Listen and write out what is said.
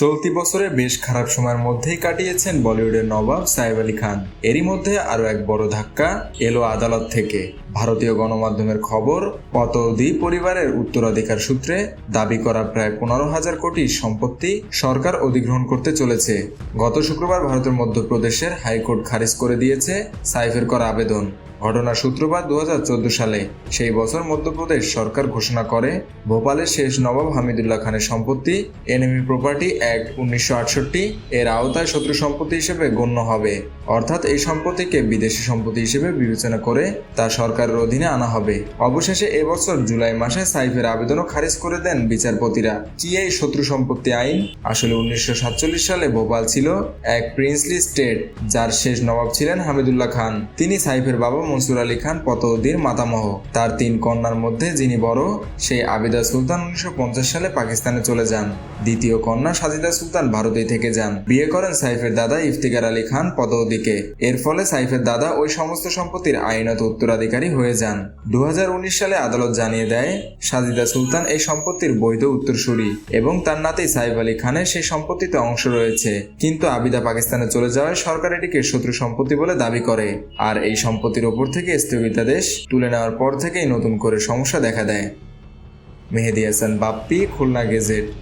চলতি বছরে বেশ খারাপ সময়ের মধ্যেই কাটিয়েছেন বলিউডের নবাব সাহেব আলী খান। এরই মধ্যে আরও এক বড় ধাক্কা এলো আদালত থেকে। ভারতীয় গণমাধ্যমের খবর, পতৌদি পরিবারের উত্তরাধিকার সূত্রে দাবি করা প্রায় পনেরো হাজার কোটি সম্পত্তি সরকার অধিগ্রহণ করতে চলেছে। গত শুক্রবার ভারতের মধ্যপ্রদেশের হাইকোর্ট খারিজ করে দিয়েছে সাইফের করা আবেদন। ঘটনার সূত্রপাত দু সালে। সেই বছর মধ্যপ্রদেশ সরকার ঘোষণা করে ভোপালের শেষ নবাব হামিদুল্লাহ খানের সম্পত্তি এনএমি প্রপার্টি অ্যাক্ট উনিশশো আটষট্টি এর আওতায় শত্রু সম্পত্তি হিসেবে গণ্য হবে। অর্থাৎ এই সম্পত্তিকে বিদেশি সম্পত্তি হিসেবে বিবেচনা করে তা সরকারের অধীনে আনা হবে। অবশেষে এবছর জুলাই মাসে সাইফের আবেদনও খারিজ করে দেন বিচারপতিরা। কি এই শত্রু সম্পত্তি আইন? আসলে উনিশশো সাতচল্লিশ সালে ভোপাল ছিল এক প্রিন্সলি স্টেট যার শেষ নবাব ছিলেন হামিদুল্লাহ খান। তিনি সাইফের বাবা মনসুর আলী খান পতৌদির মাতামহ। তার তিন কন্যার মধ্যে যিনি বড়, সেই আবিদা সুলতান উনিশশো সালে পাকিস্তানে চলে যান। দ্বিতীয় কন্যা সাজিদা সুলতান ভারতেই থেকে যান। বিয়ে করেন সাইফের দাদা ইফতিকার আলী খান পতৌদিকে। এর ফলে সাইফের দাদা ওই সমস্ত সম্পত্তির আইনত উত্তরাধিকারী হয়ে যান। দু সালে আদালত জানিয়ে দেয়, সাজিদা সুলতান এই সম্পত্তির বৈধ উত্তরসূরি এবং তার নাতি সাইফ আলী খানের সেই সম্পত্তিতে অংশ রয়েছে। কিন্তু আবিদা পাকিস্তানে চলে যাওয়ায় সরকার এটিকে শত্রু সম্পত্তি বলে দাবি করে। আর এই সম্পত্তির ওপর থেকে স্থগিতাদেশ তুলে নেওয়ার পর থেকেই নতুন করে সমস্যা দেখা দেয়। মেহেদি হাসান, বাপ্পি, খুলনা গেজেট।